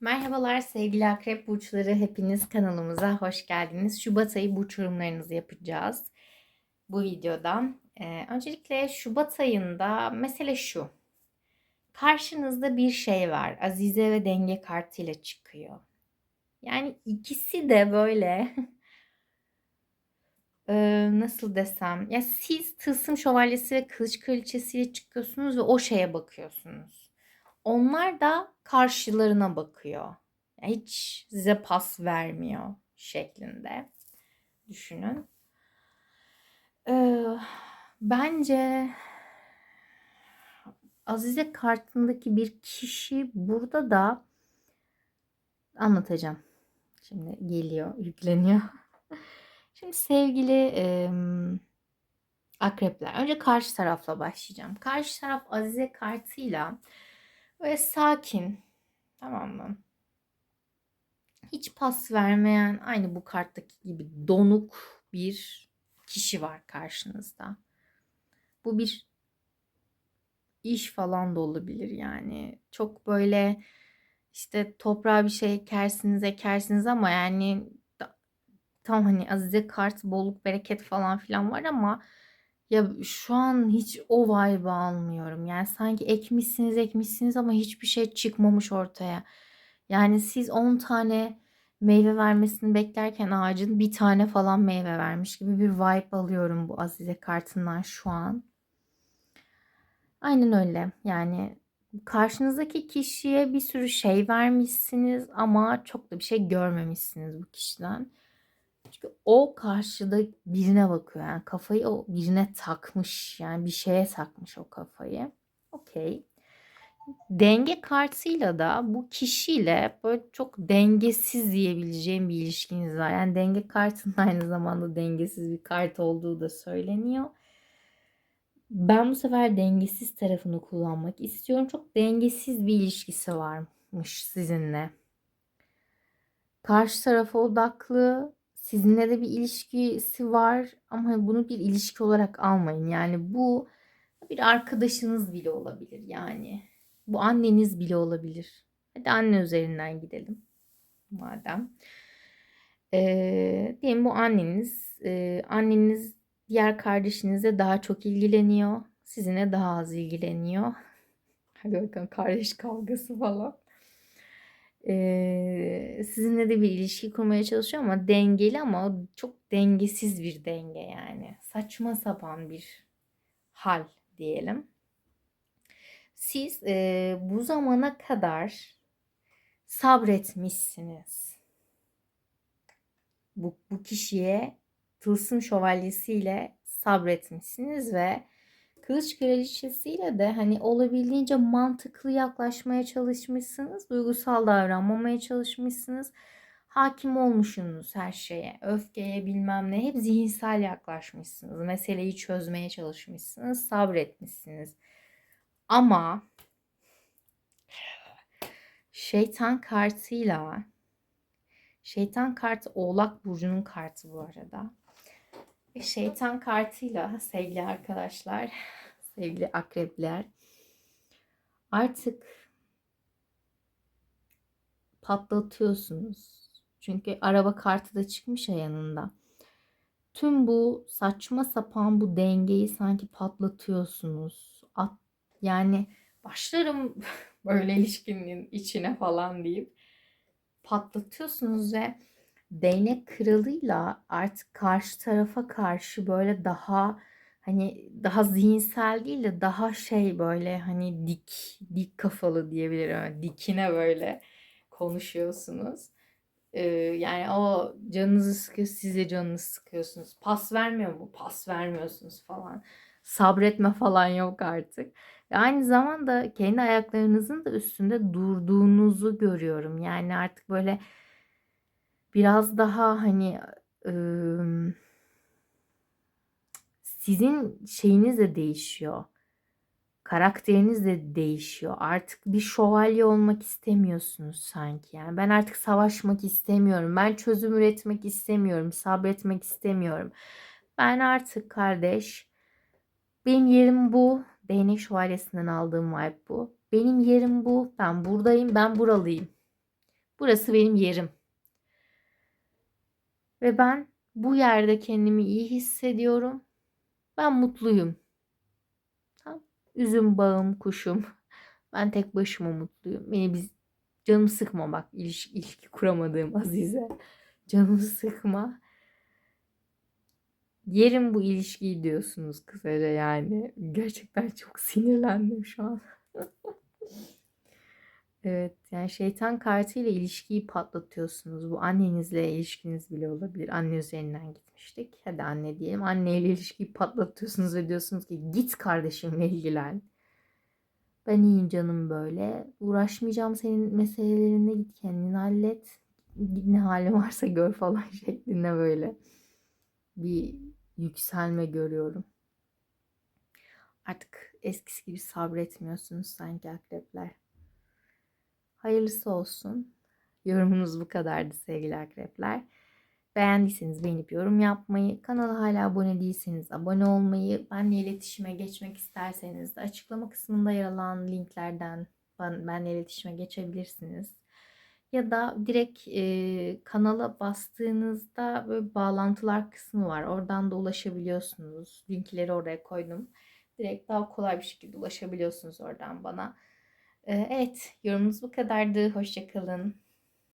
Merhabalar sevgili akrep burçları. Hepiniz kanalımıza hoş geldiniz. Şubat ayı burç yorumlarınızı yapacağız bu videoda. Ee, öncelikle Şubat ayında mesele şu. Karşınızda bir şey var. Azize ve denge kartıyla çıkıyor. Yani ikisi de böyle ee, nasıl desem ya siz tılsım şövalyesi ve kılıç kraliçesiyle çıkıyorsunuz ve o şeye bakıyorsunuz. Onlar da karşılarına bakıyor. Hiç size pas vermiyor şeklinde düşünün. Ee, bence Azize kartındaki bir kişi burada da anlatacağım. Şimdi geliyor, yükleniyor. Şimdi sevgili e, akrepler. Önce karşı tarafla başlayacağım. Karşı taraf Azize kartıyla böyle sakin. Tamam mı? Hiç pas vermeyen aynı bu karttaki gibi donuk bir kişi var karşınızda. Bu bir iş falan da olabilir yani. Çok böyle işte toprağa bir şey ekersiniz ekersiniz ama yani tam hani Azize kart bolluk bereket falan filan var ama ya şu an hiç o vibe almıyorum. Yani sanki ekmişsiniz ekmişsiniz ama hiçbir şey çıkmamış ortaya. Yani siz 10 tane meyve vermesini beklerken ağacın bir tane falan meyve vermiş gibi bir vibe alıyorum bu Azize kartından şu an. Aynen öyle. Yani karşınızdaki kişiye bir sürü şey vermişsiniz ama çok da bir şey görmemişsiniz bu kişiden. Çünkü o karşıda birine bakıyor. Yani kafayı o birine takmış. Yani bir şeye takmış o kafayı. Okey. Denge kartıyla da bu kişiyle böyle çok dengesiz diyebileceğim bir ilişkiniz var. Yani denge kartının aynı zamanda dengesiz bir kart olduğu da söyleniyor. Ben bu sefer dengesiz tarafını kullanmak istiyorum. Çok dengesiz bir ilişkisi varmış sizinle. Karşı tarafa odaklı, sizinle de bir ilişkisi var ama bunu bir ilişki olarak almayın. Yani bu bir arkadaşınız bile olabilir yani. Bu anneniz bile olabilir. Hadi anne üzerinden gidelim. Madem. Ee, diyelim bu anneniz. E, anneniz diğer kardeşinizle daha çok ilgileniyor. Sizinle daha az ilgileniyor. Hadi bakalım kardeş kavgası falan. Sizinle de bir ilişki kurmaya çalışıyor ama dengeli ama çok dengesiz bir denge yani. Saçma sapan bir hal diyelim. Siz e, bu zamana kadar sabretmişsiniz. Bu, bu kişiye tılsım şövalyesiyle sabretmişsiniz ve kılıç kraliçesiyle de hani olabildiğince mantıklı yaklaşmaya çalışmışsınız. Duygusal davranmamaya çalışmışsınız. Hakim olmuşsunuz her şeye. Öfkeye bilmem ne. Hep zihinsel yaklaşmışsınız. Meseleyi çözmeye çalışmışsınız. Sabretmişsiniz. Ama şeytan kartıyla şeytan kartı Oğlak burcunun kartı bu arada. Şeytan kartıyla sevgili arkadaşlar, sevgili akrepler artık patlatıyorsunuz. Çünkü araba kartı da çıkmış ya yanında. Tüm bu saçma sapan bu dengeyi sanki patlatıyorsunuz. At, yani başlarım böyle ilişkinin içine falan deyip patlatıyorsunuz ve değnek kralıyla artık karşı tarafa karşı böyle daha hani daha zihinsel değil de daha şey böyle hani dik dik kafalı diyebilirim. Yani dikine böyle konuşuyorsunuz. Ee, yani o canınızı sıkıyor, siz de canınızı sıkıyorsunuz. Pas vermiyor mu? Pas vermiyorsunuz falan. Sabretme falan yok artık. Ve aynı zamanda kendi ayaklarınızın da üstünde durduğunuzu görüyorum. Yani artık böyle biraz daha hani ıı, sizin şeyiniz de değişiyor. Karakteriniz de değişiyor. Artık bir şövalye olmak istemiyorsunuz sanki. Yani ben artık savaşmak istemiyorum. Ben çözüm üretmek istemiyorum. Sabretmek istemiyorum. Ben artık kardeş benim yerim bu. Değnek şövalyesinden aldığım vibe bu. Benim yerim bu. Ben buradayım. Ben buralıyım. Burası benim yerim. Ve ben bu yerde kendimi iyi hissediyorum. Ben mutluyum. Tamam. Üzüm bağım, kuşum. Ben tek başıma mutluyum. Beni biz canımı sıkma bak ilişki, ilişki kuramadığım Azize. Canımı sıkma. Yerim bu ilişkiyi diyorsunuz kısaca yani. Gerçekten çok sinirlendim şu an. Evet yani şeytan kartıyla ilişkiyi patlatıyorsunuz. Bu annenizle ilişkiniz bile olabilir. Anne üzerinden gitmiştik. Hadi anne diyelim. Anneyle ilişkiyi patlatıyorsunuz ve diyorsunuz ki git kardeşimle ilgilen. Ben iyiyim canım böyle. Uğraşmayacağım senin meselelerinde git kendini hallet. Ne halin varsa gör falan şeklinde böyle bir yükselme görüyorum. Artık eskisi gibi sabretmiyorsunuz sanki akrepler. Hayırlısı olsun. Yorumunuz bu kadardı sevgili akrepler. Beğendiyseniz beğenip yorum yapmayı, kanala hala abone değilseniz abone olmayı, benimle iletişime geçmek isterseniz de açıklama kısmında yer alan linklerden ben, benimle iletişime geçebilirsiniz. Ya da direkt e, kanala bastığınızda böyle bağlantılar kısmı var. Oradan da ulaşabiliyorsunuz. Linkleri oraya koydum. Direkt daha kolay bir şekilde ulaşabiliyorsunuz oradan bana. E, evet, yorumunuz bu kadardı. Hoşçakalın.